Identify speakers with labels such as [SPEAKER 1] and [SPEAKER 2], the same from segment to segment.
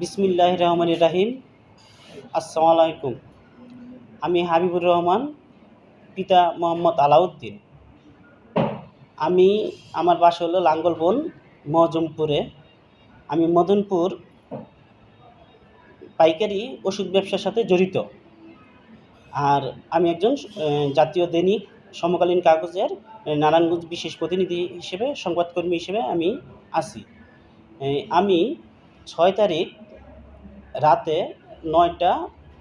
[SPEAKER 1] বিসমিল্লাহ রহমান রাহিম। আসসালামু আলাইকুম। আমি হাবিবুর রহমান, পিতা মোহাম্মদ আলাউদ্দিন। আমি, আমার বাসা হলো লাঙ্গলবন মজমপুরে। আমি মদনপুর পাইকারি ওষুধ ব্যবসার সাথে জড়িত। আর আমি একজন জাতীয় দৈনিক সমকালীন কাগজের নারায়ণগঞ্জ বিশেষ প্রতিনিধি হিসেবে, সংবাদকর্মী হিসেবে আমি আছি। আমি ছয় তারিখ রাতে নয়টা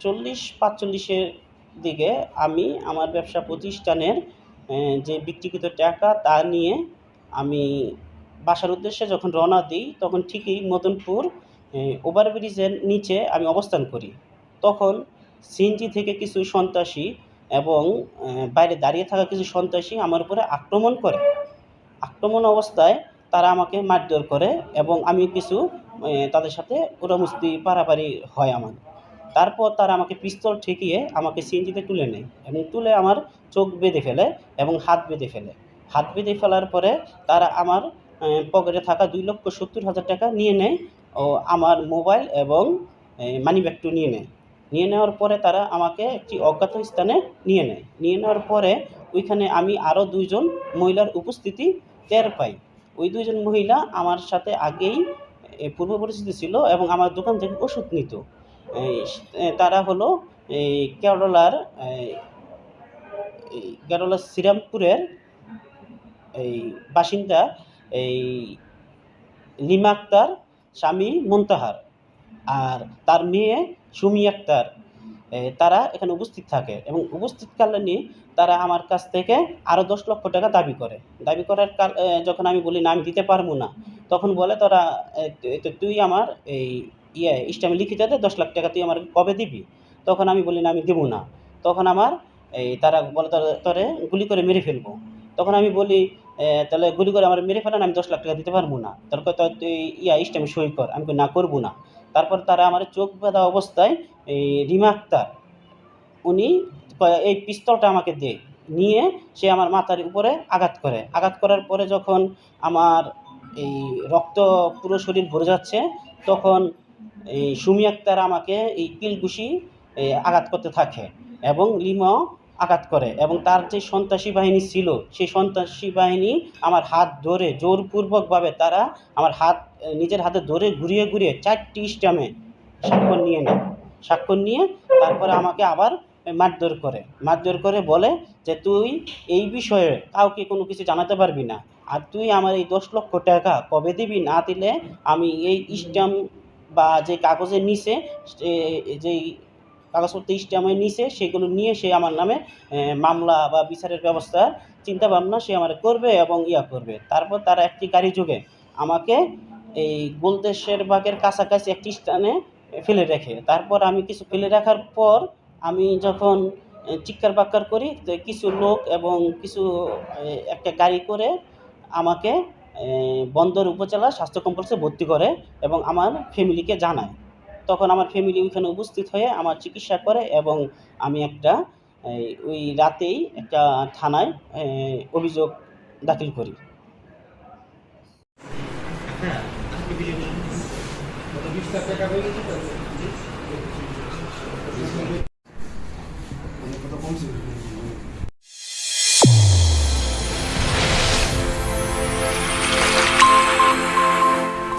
[SPEAKER 1] চল্লিশ পাঁচচল্লিশের দিকে আমি আমার ব্যবসা প্রতিষ্ঠানের যে বিক্রিকৃত টাকা তা নিয়ে আমি বাসার উদ্দেশ্যে যখন রওনা দিই, তখন ঠিকই মদনপুর ওভারব্রিজের নিচে আমি অবস্থান করি। তখন সিএনজি থেকে কিছু সন্ত্রাসী এবং বাইরে দাঁড়িয়ে থাকা কিছু সন্ত্রাসী আমার উপরে আক্রমণ করে। আক্রমণ অবস্থায় তারা আমাকে মারধর করে এবং আমি কিছু তাদের সাথে উড়ামুস্তি পারাপারি হয় আমার। তারপর তারা আমাকে পিস্তল ঠেকিয়ে আমাকে সিএনজিতে তুলে নেয় এবং তুলে আমার চোখ বেঁধে ফেলে এবং হাত বেঁধে ফেলে। হাত বেঁধে ফেলার পরে তারা আমার পকেটে থাকা দুই লক্ষ সত্তর হাজার টাকা নিয়ে নেয় ও আমার মোবাইল এবং মানি ব্যাগটু নিয়ে নেয়। নিয়ে নেওয়ার পরে তারা আমাকে একটি অজ্ঞাত স্থানে নিয়ে নেয়। নিয়ে নেওয়ার পরে ওইখানে আমি আরও দুইজন মহিলার উপস্থিতি টের পাই। ওই দুইজন মহিলা আমার সাথে আগেই পূর্ব পরিচিতি ছিল এবং আমার দোকান থেকে ওষুধ নিত। তারা হলো এই কেরলার কেরলার শ্রীরামপুরের এই বাসিন্দা, এই লিমা আক্তার, স্বামী মুনতাহার আর তার মেয়ে সুমি আক্তার তারা এখানে উপস্থিত থাকে এবং উপস্থিতকালীনই তারা আমার কাছ থেকে আরও দশ লক্ষ টাকা দাবি করে। দাবি করার যখন আমি বলি না, আমি দিতে পারব না তখন বলে, তোরা তুই আমার এই ইয়ে ইস্টামে লিখিত দে, দশ লাখ টাকা তুই আমার কবে দিবি? তখন আমি বলি, না, আমি দেবো না। তখন আমার, এই তারা বলে, তোরে- গুলি করে মেরে ফেলব। তখন আমি বলি তাহলে গুলি করে আমার মেরে ফেলেন, আমি দশ লাখ টাকা দিতে পারব না। তারপর তুই ইয়া ইস্টামে সই কর, আমি না, করব না। তারপর তারা আমার চোখ বাঁধা অবস্থায়, এই রিমা আক্তার, উনি এই পিস্তলটা আমাকে দে, নিয়ে সে আমার মাথার উপরে আঘাত করে। আঘাত করার পরে যখন আমার এই রক্ত পুরো শরীর ভরে যাচ্ছে, তখন এই সুমি আক্তার আমাকে এই এই আঘাত করতে থাকে এবং লিমাও আঘাত করে এবং তার যে সন্ত্রাসী বাহিনী ছিল, সেই সন্ত্রাসী বাহিনী আমার হাত ধরে জোরপূর্বকভাবে তারা আমার হাত, নিজের হাতে ধরে ঘুরিয়ে ঘুরিয়ে চারটি স্ট্যামে স্বাক্ষর নিয়ে নেয়। স্বাক্ষর নিয়ে তারপরে আমাকে আবার মারধর করে। মারধর করে বলে যে, তুই এই বিষয়ে কাউকে কোনো কিছু জানাতে পারবি না। আর তুই আমার এই দশ লক্ষ টাকা কবে দিবি না দিলে আমি এই স্ট্যাম্প বা যে কাগজের নিচে যেই কাগজপত্র স্ট্যাম্পের নিচে সেগুলো নিয়ে সে আমার নামে মামলা বা বিচারের ব্যবস্থা চিন্তা ভাবনা সে আমার করবে এবং ইয়া করবে। তারপর তারা একটি গাড়ি যোগে আমাকে এই গোলদেশের বাগের কাছাকাছি একটি স্থানে ফেলে রেখে। তারপর আমি কিছু ফেলে রাখার পর আমি যখন চিৎকার বাক্কার করি কিছু লোক এবং কিছু একটা গাড়ি করে আমাকে বন্দর উপজেলা স্বাস্থ্য কমপ্লেক্সে ভর্তি করে এবং আমার ফ্যামিলিকে জানায়। তখন আমার ফ্যামিলি ওইখানে উপস্থিত হয়ে আমার চিকিৎসা করে এবং আমি একটা ওই রাতেই একটা থানায় অভিযোগ দাখিল করি।